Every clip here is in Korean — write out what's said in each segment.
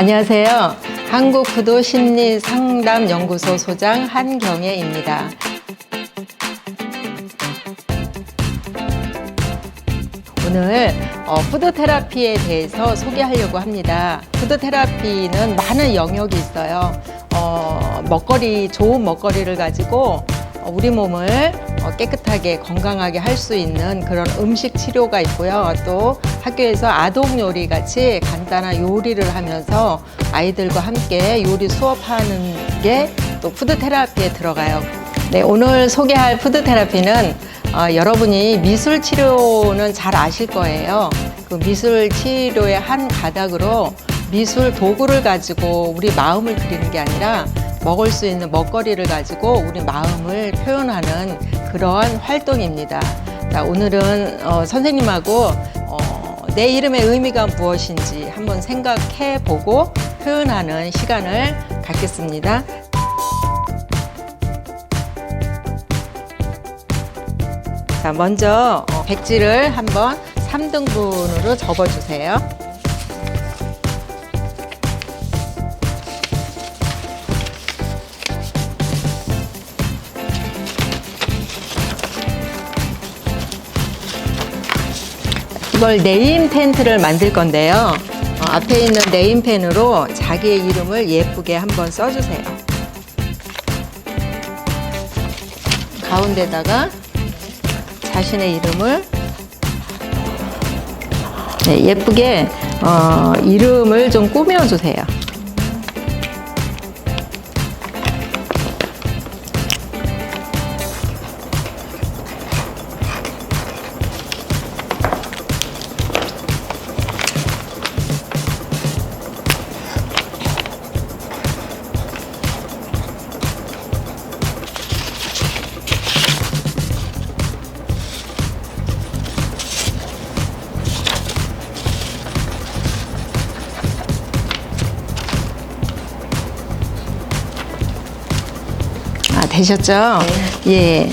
안녕하세요. 한국구도 심리상담연구소 소장 한경애입니다. 오늘 어, 푸드 테라피에 대해서 소개하려고 합니다. 푸드 테라피는 많은 영역이 있어요. 어, 먹거리, 좋은 먹거리를 가지고 어, 우리 몸을 어, 깨끗하게 건강하게 할 수 있는 그런 음식 치료가 있고요. 또 학교에서 아동 요리 같이 간단한 요리를 하면서 아이들과 함께 요리 수업하는 게 또 푸드 테라피에 들어가요. 네, 오늘 소개할 푸드 테라피는 어, 여러분이 미술 치료는 잘 아실 거예요. 그 미술 치료의 한 가닥으로 미술 도구를 가지고 우리 마음을 그리는 게 아니라 먹을 수 있는 먹거리를 가지고 우리 마음을 표현하는 그러한 활동입니다. 자, 오늘은 어, 선생님하고 어, 내 이름의 의미가 무엇인지 한번 생각해 보고 표현하는 시간을 갖겠습니다. 자, 먼저 어, 백지를 한번 3등분으로 접어주세요. 이걸 네임펜트를 만들 건데요. 어, 앞에 있는 네임펜으로 자기의 이름을 예쁘게 한번 써주세요. 가운데다가 자신의 이름을 네, 예쁘게 어, 이름을 좀 꾸며주세요. 되셨죠? 예.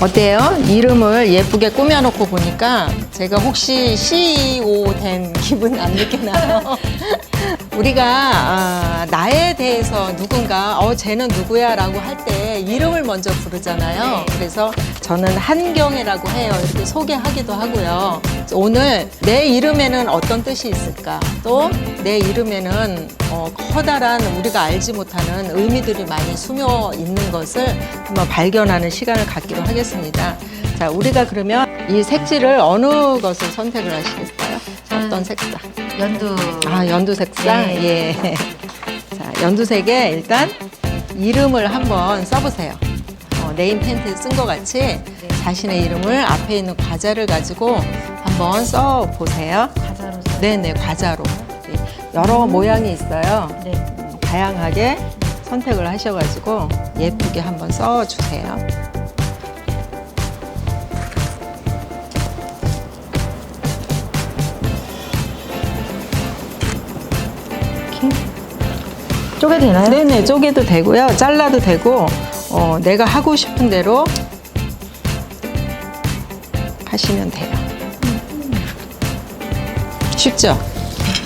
어때요? 이름을 예쁘게 꾸며놓고 보니까 제가 혹시 CEO 된 기분 안 느끼나요? 우리가 아, 나에 대해서 누군가 어 쟤는 누구야 라고 할 때 이름을 먼저 부르잖아요. 그래서 저는 한경이라고 해요. 이렇게 소개하기도 하고요. 오늘 내 이름에는 어떤 뜻이 있을까? 또 내 이름에는 어, 커다란 우리가 알지 못하는 의미들이 많이 숨어 있는 것을 한번 발견하는 시간을 갖기로 하겠습니다. 자, 우리가 그러면 이 색지를 어느 것을 선택을 하시겠어요? 어떤 색상? 연두 아, 연두 색상? 네. 예. 자, 연두색에 일단 이름을 한번 써보세요. 어, 네임 펜트 쓴것 같이 자신의 이름을 앞에 있는 과자를 가지고 한번 써 보세요. 과자로 써. 네네, 과자로. 예, 여러 모양이 있어요. 네. 음, 다양하게 선택을 하셔가지고 예쁘게 한번 써 주세요. 쪼개도 되나요? 네네, 쪼개도 되고요. 잘라도 되고, 어, 내가 하고 싶은 대로 하시면 돼요. 쉽죠?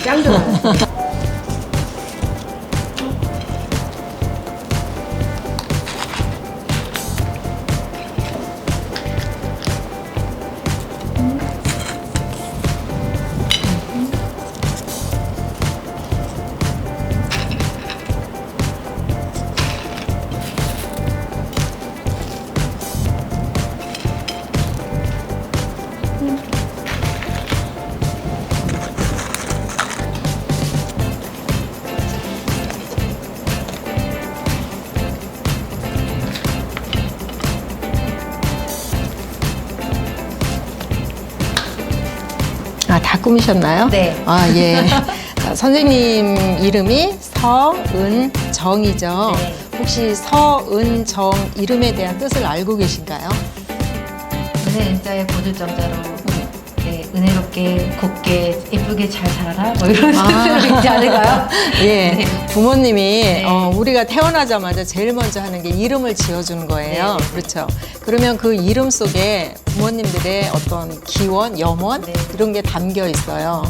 짱 좋아 다 꾸미셨나요? 네. 아, 예. 자, 선생님 이름이 서은정이죠. 네. 혹시 서은정 이름에 대한 뜻을 알고 계신가요? 은자의 보조점자로 네, 은혜롭게 곱게 예쁘게 잘 자라라 뭐 이런 아. 뜻으로 있지 않을까요? 예, 네. 부모님이 어, 우리가 태어나자마자 제일 먼저 하는 게 이름을 지어주는 거예요. 네, 네. 그렇죠. 그러면 그 이름 속에 부모님들의 어떤 기원, 염원 네. 이런 게 담겨 있어요.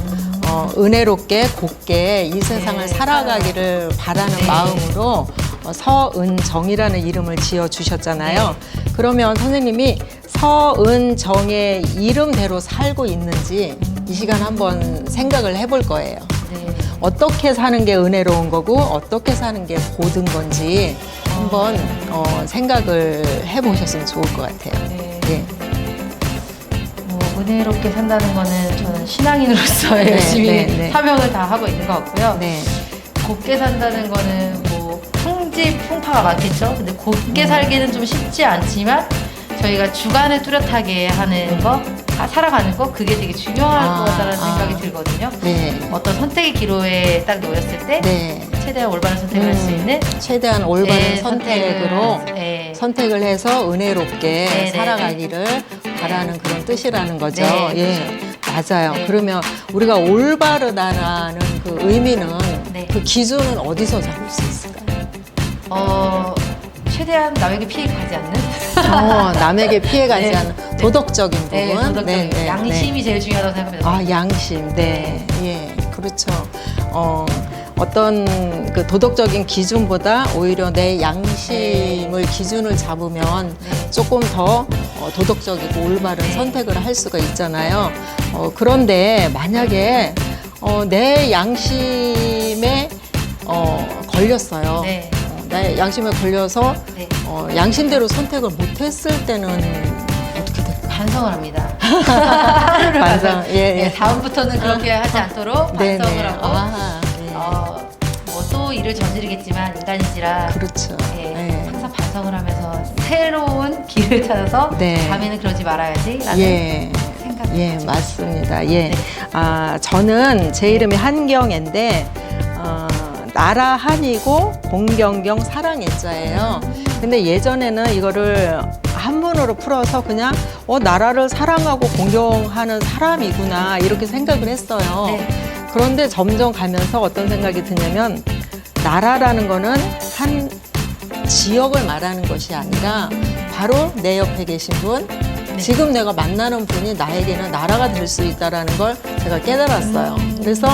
어, 은혜롭게 곱게 이 세상을 네, 살아가기를 바라는 네. 마음으로 어, 서은정이라는 이름을 지어 주셨잖아요. 그러면 선생님이 서은정의 이름대로 살고 있는지 이 시간 한번 생각을 해볼 거예요. 네. 어떻게 사는 게 은혜로운 거고 어떻게 사는 게 고든 건지 한번 어, 생각을 해보셨으면 좋을 것 같아요. 네. 예. 뭐 은혜롭게 산다는 거는 저는 신앙인으로서 네, 열심히 네, 네. 사명을 다 하고 있는 것 같고요. 네. 곱게 산다는 거는 뭐 풍지풍파가 많겠죠. 근데 곱게 음. 살기는 좀 쉽지 않지만 저희가 주관을 뚜렷하게 하는 거, 아, 살아가는 거 그게 되게 중요할 아, 거다라는 아. 생각이 들거든요. 네. 어떤 선택의 기로에 딱 놓였을 때 네. 최대한 올바른 선택을 할 수 음, 있는 최대한 올바른 네, 선택으로 선택을, 네. 선택을 해서 은혜롭게 네, 네, 살아가기를 바라는 그런 뜻이라는 거죠. 네, 예. 맞아요. 네. 그러면 우리가 올바르다라는 그 의미는 네. 그 기준은 어디서 잡을 수 있을까요? 어, 최대한 남에게 피해 가지 않는 어, 남에게 피해가지 네. 않는 도덕적인 부분. 네, 도덕적인 네, 네, 양심이 제일 중요하다고 생각합니다. 아, 양심. 네. 예. 그렇죠. 어, 어떤 그 도덕적인 기준보다 오히려 내 양심을 기준을 잡으면 네. 조금 더 어, 도덕적이고 올바른 네. 선택을 할 수가 있잖아요. 어, 그런데 만약에 어, 내 양심에 어, 걸렸어요. 네. 어, 내 양심에 걸려서 네. 어, 양심대로 선택을 못했을 때는 어떻게 될까요? 반성을 합니다. 반성. 예, 네, 예. 다음부터는 그렇게 하지 않도록 네네. 반성을 하고 아, 예. 어, 뭐 또 일을 저지르겠지만 인간이지라 그렇죠. 예, 예. 항상 반성을 하면서 새로운 길을 찾아서 네. 다음에는 그러지 말아야지 라는 예. 생각이 예, 맞습니다. 예. 네. 아, 저는 제 이름이 한경애인데, 어, 나라 한이고 공경경 사랑애자예요. 근데 예전에는 이거를 한문으로 풀어서 그냥, 어, 나라를 사랑하고 공경하는 사람이구나, 이렇게 생각을 했어요. 네. 그런데 점점 가면서 어떤 생각이 드냐면, 나라라는 거는 한 지역을 말하는 것이 아니라 바로 내 옆에 계신 분, 지금 내가 만나는 분이 나에게는 나라가 될 수 있다라는 걸 제가 깨달았어요. 그래서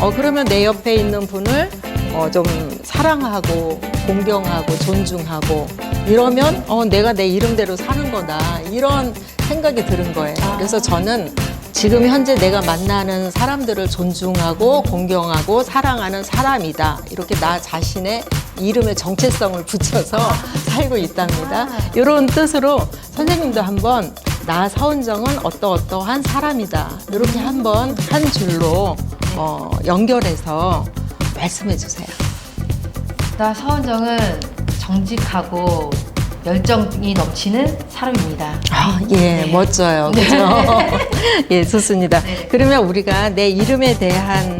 어 그러면 내 옆에 있는 분을 어 좀 사랑하고 공경하고 존중하고 이러면 어 내가 내 이름대로 사는 거다 이런 생각이 드는 거예요. 그래서 저는 지금 현재 내가 만나는 사람들을 존중하고 공경하고 사랑하는 사람이다. 이렇게 나 자신의 이름의 정체성을 붙여서 살고 있답니다. 이런 뜻으로 선생님도 한번 나 서은정은 어떠어떠한 사람이다. 이렇게 한번 한 줄로 어, 연결해서 말씀해 주세요. 나 서은정은 정직하고 열정이 넘치는 사람입니다. 아, 예, 네. 멋져요. 그죠? 예, 좋습니다. 네. 그러면 우리가 내 이름에 대한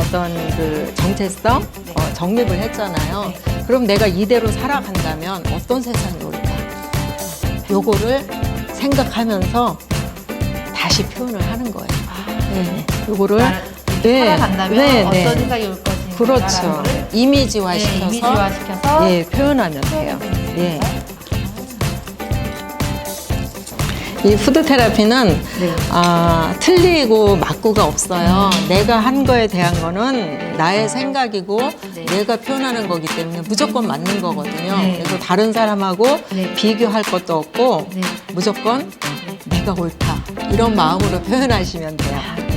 어떤 그 정체성, 네. 어, 정립을 했잖아요. 그럼 내가 이대로 살아간다면 어떤 세상이 올까? 요거를 생각하면서 다시 표현을 하는 거예요. 네, 요거를 나- 이렇게 살아간다면 네, 어떤 네. 생각이 올 것인가 그렇죠. 이미지화 네, 시켜서 이미지화 시켜서 예, 표현하면 돼요. 예. 이 푸드 테라피는 네. 아, 틀리고 맞고가 없어요. 내가 한 거에 대한 거는 나의 생각이고 네. 내가 표현하는 거기 때문에 무조건 맞는 거거든요. 네. 그래서 다른 사람하고 네. 비교할 것도 없고 네. 무조건 네. 내가 옳다. 이런 마음으로 표현하시면 돼요.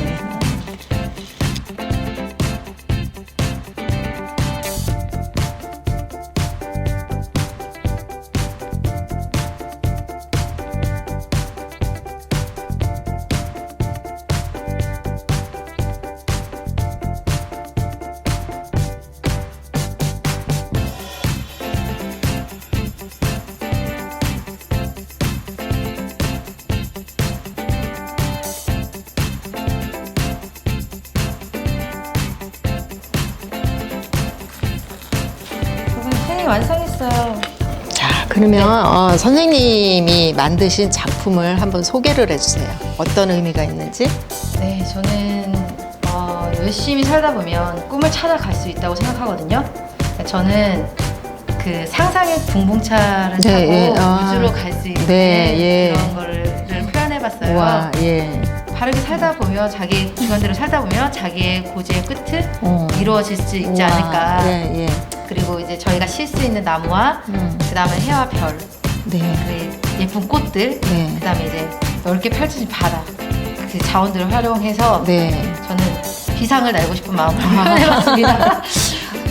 완성했어요. 자, 그러면 어, 선생님이 만드신 작품을 한번 소개를 해주세요. 어떤 의미가 있는지. 네, 저는 어, 열심히 살다 보면 꿈을 찾아갈 수 있다고 생각하거든요. 저는 그 상상의 붕붕차를 네, 타고 예, 아. 우주로 갈 수 있는 네, 예. 그런 거를 표현해봤어요. 와, 예. 바르게 살다 보면 자기 주관대로 살다 보면 자기의 고지의 끝은 어. 이루어질 수 있지 우와, 않을까. 예, 예. 그리고 이제 저희가 실수 있는 나무와 음. 그 다음에 해와 별, 네. 그리고 예쁜 꽃들, 네. 그 다음에 이제 넓게 펼쳐진 바다 그 자원들을 활용해서 네. 저는 비상을 날고 싶은 마음으로 표현해봤습니다.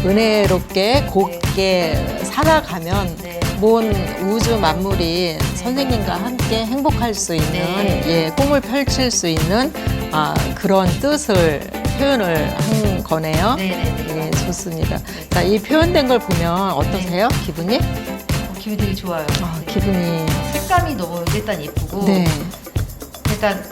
은혜롭게 곱게 살아가면 네. 먼 우주 만물이 선생님과 함께 행복할 수 있는 네. 예, 꿈을 펼칠 수 있는 아, 그런 뜻을 표현을 한 거네요. 네네네. 예, 좋습니다. 자, 이 표현된 걸 보면 어떠세요? 기분이? 어, 기분이 되게 좋아요. 아, 네. 기분이. 색감이 너무 일단 예쁘고 네. 일단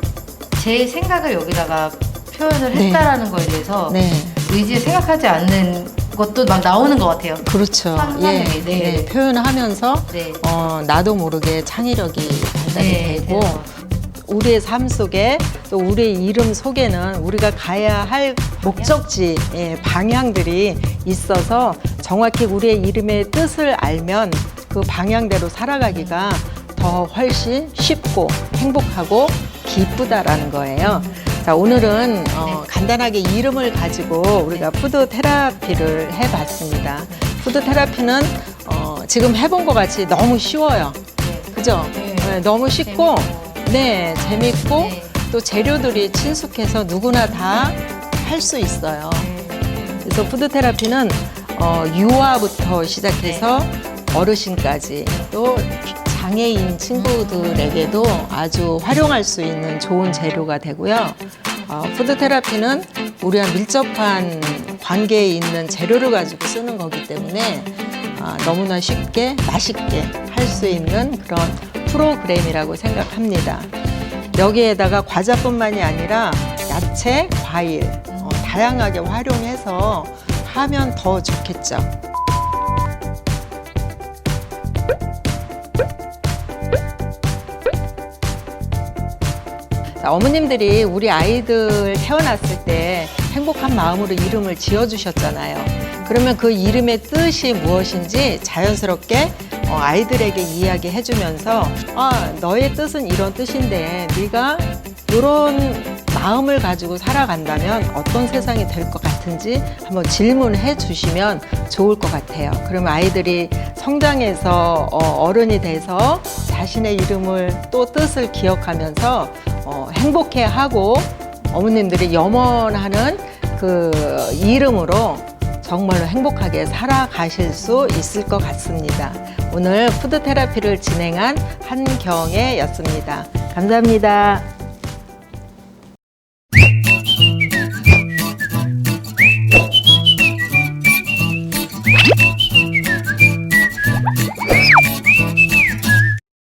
제 생각을 여기다가 표현을 네. 했다라는 거에 대해서 네. 의지에 생각하지 않는 것도 막 나오는 것 같아요. 그렇죠. 상상력이, 예, 네. 예, 표현하면서 네. 어, 나도 모르게 창의력이 발달이 네, 되고 그래서 우리의 삶 속에 또 우리의 이름 속에는 우리가 가야 할 목적지, 예, 방향들이 있어서 정확히 우리의 이름의 뜻을 알면 그 방향대로 살아가기가 더 훨씬 쉽고 행복하고 기쁘다라는 거예요. 자, 오늘은 어, 간단하게 이름을 가지고 우리가 푸드 테라피를 해봤습니다. 푸드 테라피는 어, 지금 해본 것 같이 너무 쉬워요. 네. 그죠? 네. 네, 너무 쉽고. 네, 재밌고, 네. 또 재료들이 친숙해서 누구나 다 할 수 있어요. 네. 그래서 푸드 테라피는 어, 유아부터 시작해서 어르신까지 또 장애인 친구들에게도 아주 활용할 수 있는 좋은 재료가 되고요. 어, 푸드 테라피는 우리와 밀접한 관계에 있는 재료를 가지고 쓰는 거기 때문에 아, 너무나 쉽게 맛있게 할 수 있는 그런 프로그램이라고 생각합니다. 여기에다가 과자뿐만이 아니라 야채, 과일 어, 다양하게 활용해서 하면 더 좋겠죠. 어머님들이 우리 아이들 태어났을 때 행복한 마음으로 이름을 지어주셨잖아요. 그러면 그 이름의 뜻이 무엇인지 자연스럽게 어, 아이들에게 이야기해주면서 아 너의 뜻은 이런 뜻인데 네가 이런 마음을 가지고 살아간다면 어떤 세상이 될 것 같 은지 한번 질문해 주시면 좋을 것 같아요. 그러면 아이들이 성장해서 어, 어른이 돼서 자신의 이름을 또 뜻을 기억하면서 어, 행복해하고 어머님들이 염원하는 그 이름으로 정말로 행복하게 살아가실 수 있을 것 같습니다. 오늘 푸드 테라피를 진행한 한경애였습니다. 감사합니다.